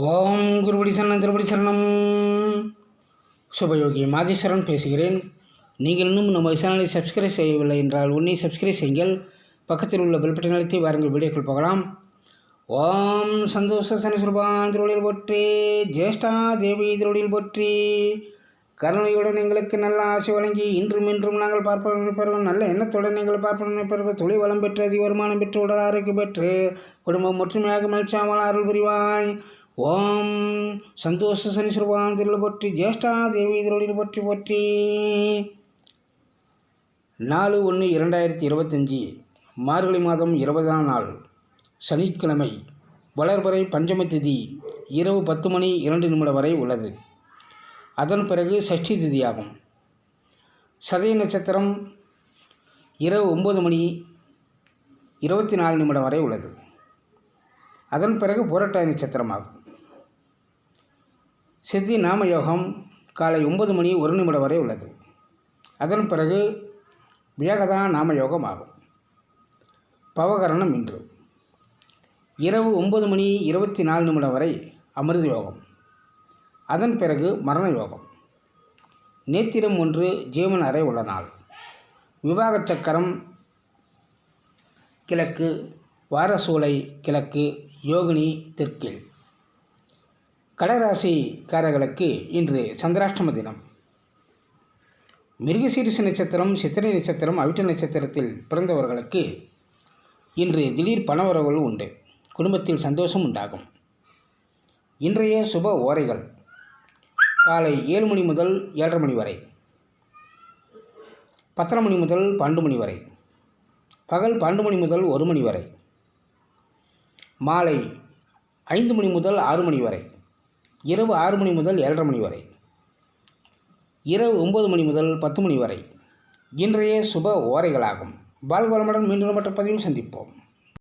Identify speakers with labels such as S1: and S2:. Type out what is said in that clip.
S1: ஓம் குருபடி சரணம் திருபடி சரணம். சுபயோகி மாதேஸ்வரன் பேசுகிறேன். நீங்கள் இன்னும் நம்ம சேனலை சப்ஸ்கிரைப் செய்யவில்லை என்றால் உன்னை சப்ஸ்கிரைப் செய்யுங்கள். பக்கத்தில் உள்ள பெல் பட்டன் அழுத்தி வாருங்கள். வீடியோக்கள் போகலாம். ஓம் சந்தோஷ சனி சுரபான் திருவடியில் போற்றி ஜேஷ்டா தேவி திருவடியில் போற்றி. கருணையுடன் எங்களுக்கு நல்ல ஆசை வழங்கி இன்றும் இன்றும் நாங்கள் பார்ப்போம் நினைப்பார்கள் நல்ல எண்ணத்துடன் நீங்கள் பார்ப்போம் நினைப்பார்கள் தொழில் வளம் பெற்று அதிக வருமானம் பெற்று உடல் ஆரோக்கியம் பெற்று குடும்பம் ஒற்றுமையாக மகிழ்ச்சியாமல் அருள் புரிவாய். ஓம் சந்தோஷ சனி திருள் பற்றி ஜேஷ்டா தேவி திருளில் பற்றி பற்றி. நாலு ஒன்று இரண்டாயிரத்தி இருபத்தஞ்சி மார்கழி மாதம் இருபதாம் நாள் சனிக்கிழமை வளர்பறை பஞ்சமி திதி இரவு பத்து மணி இரண்டு நிமிடம் வரை உள்ளது. அதன் பிறகு சஷ்டி திதியாகும். சதய நட்சத்திரம் இரவு ஒம்பது மணி இருபத்தி நாலு நிமிடம் வரை உள்ளது. அதன் பிறகு புரட்டாதி நட்சத்திரமாகும். சித்தி நாம யோகம் காலை ஒன்பது மணி ஒரு நிமிடம் வரை உள்ளது. அதன் பிறகு வியகதா நாம யோகம் ஆகும். பவகரணம் இன்று. இரவு ஒன்பது மணி இருபத்தி நாலு நிமிடம் வரை அமிர்த யோகம். அதன் பிறகு மரண யோகம். நேத்திரம் ஒன்று ஜீவன் அறை உள்ள நாள். விவாக சக்கரம் கிழக்கு வாரசூலை கிழக்கு யோகினி தெற்கில். கடகராசிக்காரர்களுக்கு இன்று சந்திராஷ்டம தினம். மிருகசீரிசு நட்சத்திரம் சித்திரை நட்சத்திரம் அவிட்ட நட்சத்திரத்தில் பிறந்தவர்களுக்கு இன்று திடீர் பணவரவுகள் உண்டு. குடும்பத்தில் சந்தோஷம் உண்டாகும். இன்றைய சுப ஓரைகள். காலை ஏழு மணி முதல் ஏழரை மணி வரை. பத்தரை மணி முதல் பன்னெண்டு மணி வரை. பகல் பன்னெண்டு மணி முதல் ஒரு மணி வரை. மாலை ஐந்து மணி முதல் ஆறு மணி வரை. இரவு ஆறு மணி முதல் ஏழரை மணி வரை. இரவு ஒம்பது மணி முதல் பத்து மணி வரை. இன்றைய சுப ஓரைகளாகும். பால்கோலமுடன் மீண்டும் மற்ற பதிவில் சந்திப்போம்.